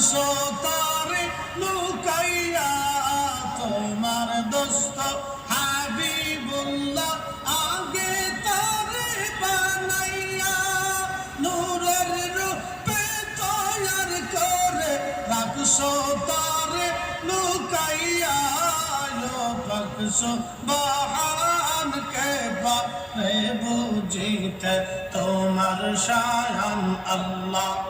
রাখছো তারে লুকাইয়া তোমার দোস্ত হাবিবুল্লাহ, আগে তারে বানাইয়া নূরের রূপে তৈয়ার করে রাখছো তারে লুকাইয়া। পাকছো বাহান কে বারে বুঝিতে তোমার শায়ান আল্লাহ।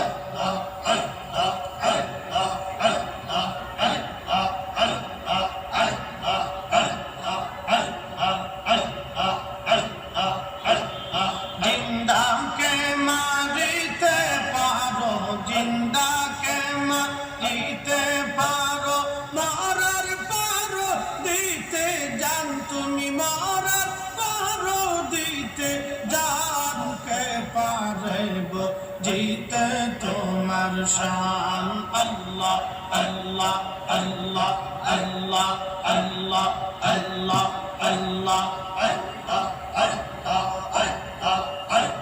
জিতে তোমার শান আল্লাহ আল্লাহ আল্লাহ আল্লাহ আল্লাহ আল্লাহ আল্লাহ আল্লাহ আল্লাহ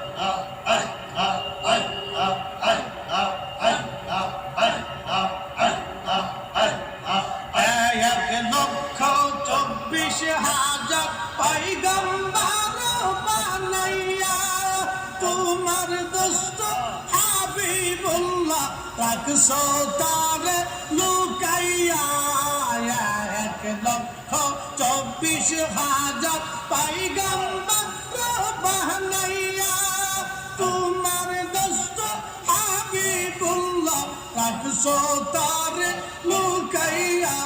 এক লক্ষ চব্বিশ হাজার পাইগম্বার তোমার দোস্ত হাবিবুল্লাহ রাখছো তার লুকাইয়া এক লক্ষ চব্বিশ হাজার পাইগম্বার বানাইয়া, তোমার দোস্ত হাবিবুল্লাহ রাখছো তার লুকাইয়া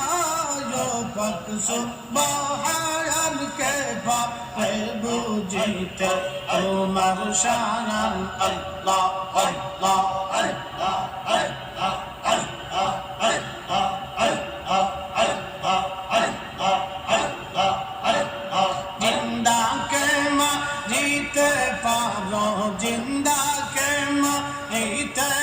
বকসো বাহায়ান কে বাপে বুঝিতে তোমার শানান আল্লাহ আল্লাহ আল্লাহ আল্লাহ আল্লাহ আল্লাহ আল্লাহ আল্লাহ আল্লাহ আল্লাহ আল্লাহ জিন্দা কে মা জিতে পারো জিন্দা কে মা জিতে